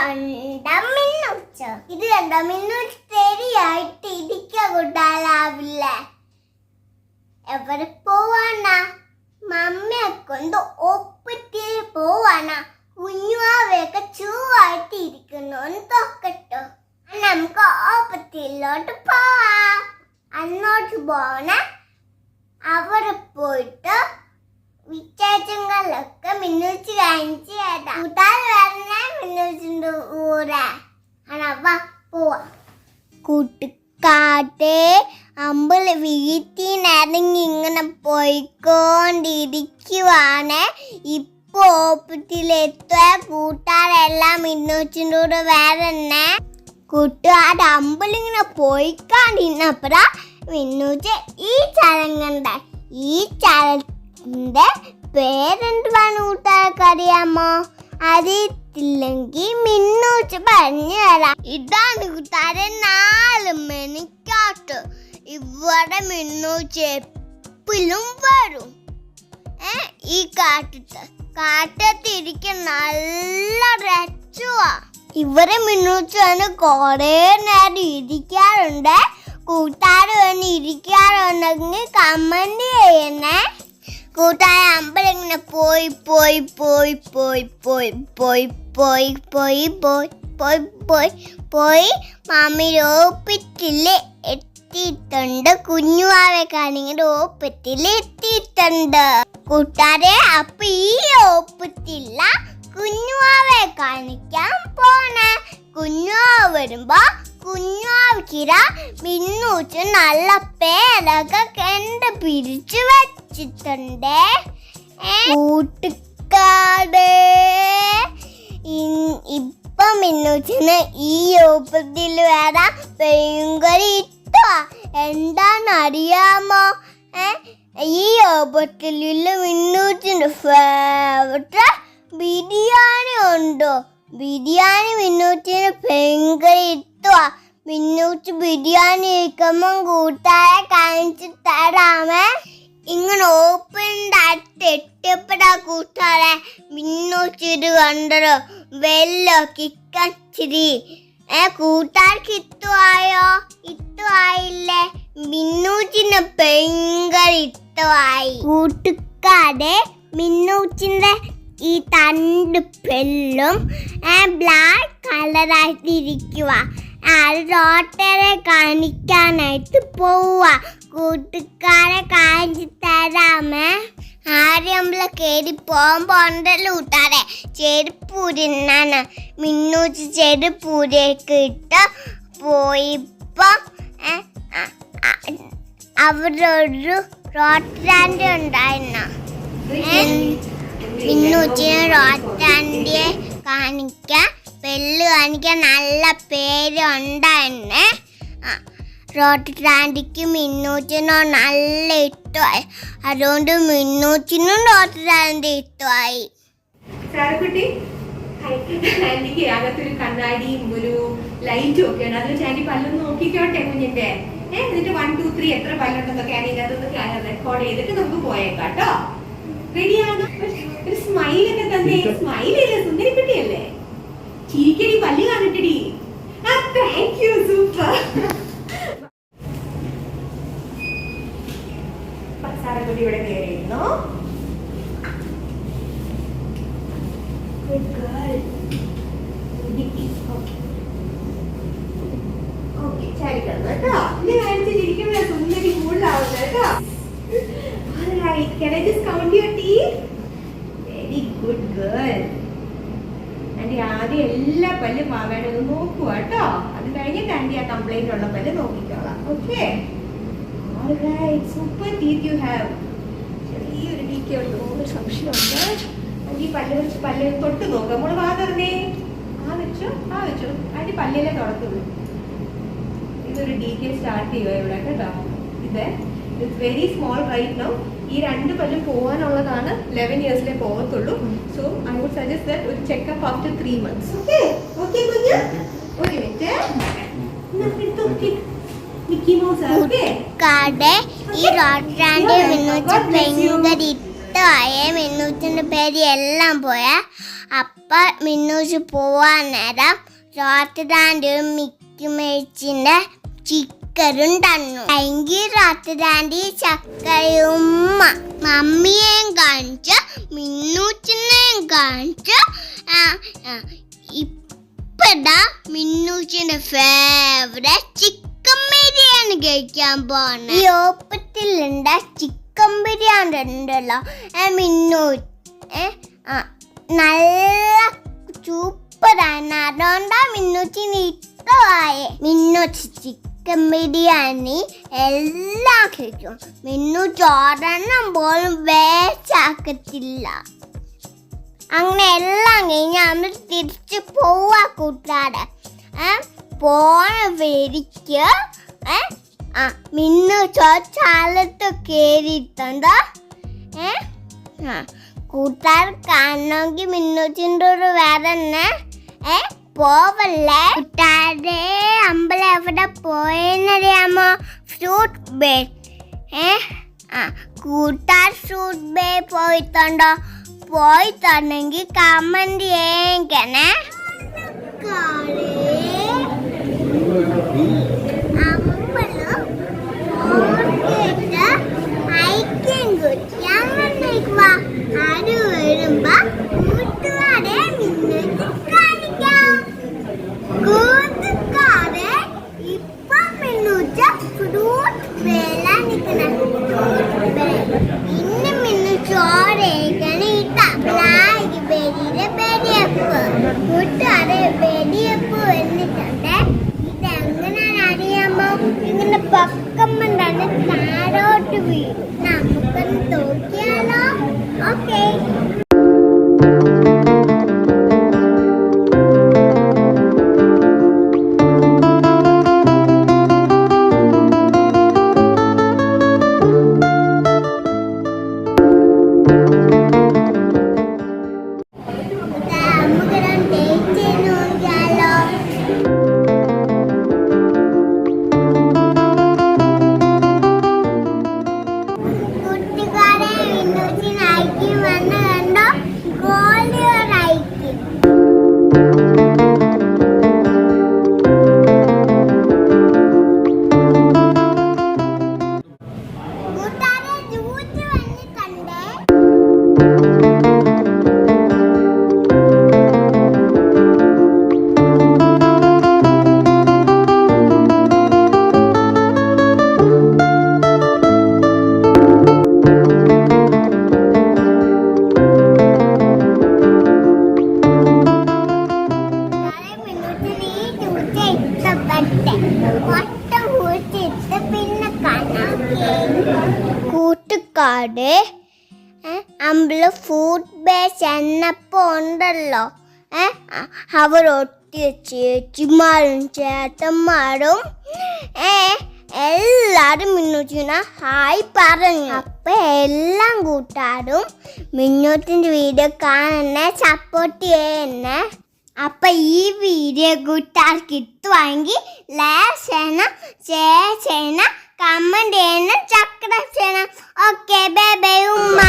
കണ്ട മിന്നുച്ച ഇത് കണ്ട മിന്നുച്ച ശരിയായിട്ട് ഇരിക്കാൻ കൂട്ടാലാവില്ല എവിടെ പോവാനാ? മമ്മിയെ കൊണ്ട് ഒപ്പിട്ട് പോവാനാ. കുഞ്ഞുവാവയൊക്കെ ചൂവായിട്ട് ഇരിക്കുന്നു. തൊക്കട്ടോ. നമുക്ക് ഓപ്പത്തിലോട്ട് പോവാം. അന്നോട്ട് പോണ. അവിടെ പോയിട്ട് വിറ്റേറ്റുകളിലൊക്കെ മിന്നുച്ച് കാണിച്ച് ഏതാ കൂട്ടാൻ വരുന്ന മിന്നുച്ചിന്റെ കൂടെ. ആണപ്പ പോവാ. കൂട്ടുകാട്ടെ അമ്പിൾ വീട്ടിൽ നിന്നിറങ്ങി ഇങ്ങനെ പോയിക്കൊണ്ടിരിക്കുവാണ്. ഇപ്പൊ ഇപ്പോൾ ഓപ്പത്തിലെത്ത കൂട്ടാരെല്ലാം മിന്നുച്ചിന്റെ കൂടെ വേറെ തന്നെ. കൂട്ടുകാരുടെ അമ്പലിങ്ങനെ പോയിക്കാണ്ടിരുന്നപ്പറ മിന്നുച്ച് ഈ ചലങ്ങണ്ട ഈ ചലത്തിൽ ചരത്തിന്റെ പേരെന്തുവാണ് കൂട്ടുകാർക്ക് അറിയാമോ അറിയത്തില്ലെങ്കിൽ മിന്നൂച്ച് പറഞ്ഞു തരാം. ഇതാണ് കൂട്ടുകാരെ നാല് മണിക്കാട്ട് ഇവിടെ മിന്നൂച്ച് എപ്പോഴും വരും. ഏ ഈ കാട്ടത്ത്. കാട്ടത്തിരിക്കാൻ നല്ല രച്ചുവാ ഇവരെ മിന്നൂച്ച് വന്ന് കുറേ നേരം ഇരിക്കാറുണ്ട്. കൂട്ടുകാർ വന്ന് ഇരിക്കാറുണ്ടെങ്കിൽ കമന്റ് ചെയ്യണേ കൂട്ടുകാരെ അമ്പലങ്ങനെ പോയി പോയി പോയി പോയി പോയി പോയി പോയി പോയി പോയി പോയി പോയി പോയി മാമി ഓപ്പിറ്റിൽ എത്തിയിട്ടുണ്ട് കുഞ്ഞുവാവെ കാണിങ്ങനെ ഓപ്പറ്റിൽ എത്തിയിട്ടുണ്ട് കൂട്ടാരെ അപ്പൊ ഈ ഓപ്പറ്റില്ല കുഞ്ഞുവാവെ കാണിക്കാൻ പോണേ കുഞ്ഞുവാവ് വരുമ്പോ കുഞ്ഞുവാവിക്കിര മിന്നൂച്ച് നല്ല പേരൊക്കെ കണ്ട് പിരിച്ചു വെച്ചിട്ടുണ്ട് കൂട്ടുകാട്. ഇപ്പം മിന്നൂച്ചിന് ഈ രൂപത്തിൽ വേറെ ഭയങ്കര ഇട്ടോ. എന്താണെന്നറിയാമോ? ഏ? ഈ രൂപത്തിലുള്ള മിന്നൂച്ചിന്റെ ഫേവറേറ്റ് ബിരിയാണി ഉണ്ടോ? ബിരിയാണി മിന്നൂച്ചിന് ഭയങ്കര ഇഷ്ടമാ മിന്നൂച്ച് ബിരിയാണി കഴിക്കുമ്പം കൂട്ടാരെ കാണിച്ചു തരാമേ. ഇങ്ങനെ ഓപ്പൺ അടുത്ത് എട്ടപ്പെടാ കൂട്ടാളെ. മിന്നോ ചിരി കണ്ടോ വെല്ലോ കിക്ക ചിരി ഏ കൂട്ടാർക്ക് ഇത്തമായോ ഇത്തമായില്ലേ മിന്നൂച്ചിന് ഭയങ്കര ഇത്തമായി കൂട്ടുകാരെ മിന്നൂച്ചിന്റെ ഈ തണ്ട് പെല്ലും ബ്ലാക്ക് കളറായിട്ടിരിക്കുക അത് ഡോട്ടറെ കാണിക്കാനായിട്ട് പോവുക കൂട്ടുകാരെ കാണിച്ചു തരാമേ. ആദ്യം നമ്മളെ കയറി പോകുമ്പോൾ ഉണ്ടല്ലോ കൂട്ടാരെ. ചെരുപ്പൂരിന്നാണ് മിന്നൂച്ച് ചെരുപ്പൂരേക്ക് ഇട്ട് പോയിപ്പോ ഏ, അ- അ- അവിടെ ഒരു റോട്ടറാൻഡ് ഉണ്ടായിരുന്നു. മിന്നൂച്ചിനെ റോട്ടാൻഡിയെ കാണിക്കാൻ പെല്ല് കാണിക്കാൻ നല്ല പേര് ഉണ്ടായിരുന്നേ റോട്ടാൻഡിക്ക് മിന്നൂറ്റിനോ നല്ല ഇഷ്ടമായി അതുകൊണ്ട് മിന്നൂറ്റിനും റോട്ടാൻഡി ഇഷ്ടമായി അകത്തൊരു കണ്ണാടിയും ഒരു ലൈറ്റും ഒക്കെ ഉണ്ട്. അതിൽ ആന്റി പല്ലൊന്ന് നോക്കിക്കോട്ടെ കുഞ്ഞിന്റെ. ഏഹ് എന്നിട്ട് വൺ ടു ത്രീ എത്ര പല്ലുണ്ടെന്നൊക്കെ ആന്റി ഇതിനകത്തൊന്ന് റെക്കോർഡ് ചെയ്തിട്ട് നമുക്ക് പോയേക്കാം കേട്ടോ. റെഡിയാണ് ഒരു സ്മൈൽ ഒക്കെ തന്നെ. സ്മൈൽ സുന്ദരി സുന്ദരിക്കുട്ടിയല്ലേ? ചിരിക്കടി പല്ല് കാണിട്ടടി. ആ താങ്ക് യു സൂപ്പർ സാരക്കുട്ടി ഇവിടെ കയറിയിരുന്നു Good girl. Idukki. Okay. Okay, ചാടിക്കിടന്നു ഇനി കാണിച്ച് ചിരിക്കുമ്പോഴാ സുന്ദരി കൂടുതലാവുന്നത് കേട്ടോ. Alright, can I just count your teeth? Very good girl. Aunty ആദ്യം എല്ലാ പല്ലും ഒന്ന് നോക്കുക കേട്ടോ. അത് കഴിഞ്ഞിട്ട് ആന്റി ആ കംപ്ലൈന്റ് ഉള്ള പല്ല് നോക്കിക്കോളാം. Okay super teeth you have ചെറിയൊരു ടീക്കേ ഉള്ളൂ. ഒരു സംശയമുണ്ട് ആന്റി പല്ല് വെച്ച് പല്ല് തൊട്ട് നോക്കാം. നമ്മൾ വാ തുറന്നേ. ആ വെച്ചു ആ വെച്ചു. ആന്റി പല്ലിലെ തുറക്കുള്ളൂ. ഇതൊരു ഡീറ്റെയിൽ സ്റ്റാർട്ട് ചെയ്യുക ഇവിടെ കേട്ടോ. ഇത് it's very small right now ഈ രണ്ട് പല്ലും പോകാനുള്ളതാണ് ലെവൻ ഇയേഴ്സിലെ പോകത്തുള്ളൂ so I would suggest that ഒരു checkup after three months okay okay കുഞ്ഞ്? ഒരു മിനിറ്റ് മിക്കി മൗസ് ഓക്കെ കാടെ ഈ റോട്ടാൻഡി മിന്നൂച്ച് ഭയങ്കര ഇഷ്ടമായ മിന്നൂച്ചിന്റെ പേര് എല്ലാം പോയ. അപ്പ മിന്നൂച്ച് പോവാൻ നേരം രാത്രിദാന്റെ മിക്കി മേച്ചിന്റെ ചിക്കനും തന്നു. എങ്കിൽ രാത്രി ചക്കയും മമ്മിയേം കാണിച്ച് മിന്നൂച്ചിനെയും കാണിച്ച് ഇപ്പടാ മിന്നൂച്ചിന്റെ ഫേവറേറ്റ് ചിക്കൻ ബിരിയാണി കഴിക്കാൻ പോണേ ഈ ഓപ്പത്തിലുണ്ട ചിക്കൻ ബിരിയാണി ഉണ്ടല്ലോ. മിന്നൂ നല്ല സൂപ്പറാണ് അതുകൊണ്ടാ മിന്നൂച്ചിന് ഇഷ്ടമായേ മിന്നൂച്ചി ബിരിയാണി എല്ലാം കഴിക്കും. മിന്നു ചോറെണ്ണം പോലും വേച്ചാക്കത്തില്ല അങ്ങനെ എല്ലാം കഴിഞ്ഞ് നമ്മൾ തിരിച്ച് പോവാ കൂട്ടാട് പോണ വരിക്ക് ആ മിന്നു ചോച്ചാലത്ത് കയറിയിട്ടുണ്ട് ഏ ആ കൂട്ടാർ കാണണമെങ്കിൽ മിന്നുച്ചിന്റെ ഒരു വേറെ തന്നെ ഏ പോവല്ലേ? കൂട്ടുകാരെ അമ്പലം എവിടെ പോയെന്നറിയാമോ? ഫ്രൂട്ട് ബേ ഏ? ആ കൂട്ടാർ ഫ്രൂട്ട് ബേ പോയിട്ടുണ്ടോ? പോയിട്ടുണ്ടെങ്കിൽ കമന്റ് ചെയ്യണേ താഴോട്ട് വീഴും നമുക്കൊന്ന് നോക്കിയാലോ? Okay. Food base എന്നപ്പോ ഉണ്ടല്ലോ. ഏ അവർ ഒട്ടിയ ചേച്ചിമാരും ചേട്ടന്മാരും ഏ എല്ലാരും മിന്നൂറ്റിന ഹായ് പറഞ്ഞു. അപ്പൊ എല്ലാം കൂട്ടാരും മിന്നൂറ്റിന്റെ വീഡിയോ കാണുന്നെ സപ്പോർട്ട് ചെയ്യുന്നെ. അപ്പൊ ഈ വീഡിയോ കൂട്ടാർക്ക് കിട്ടുവാണെങ്കിൽ ലൈക്ക് ചെയ്യണം ഷെയർ ചെയ്യണം കമന്റ് ചെയ്യണം സബ്സ്ക്രൈബ് ചെയ്യണം. ഓക്കെ ബൈ ബൈ ഉമ്മ.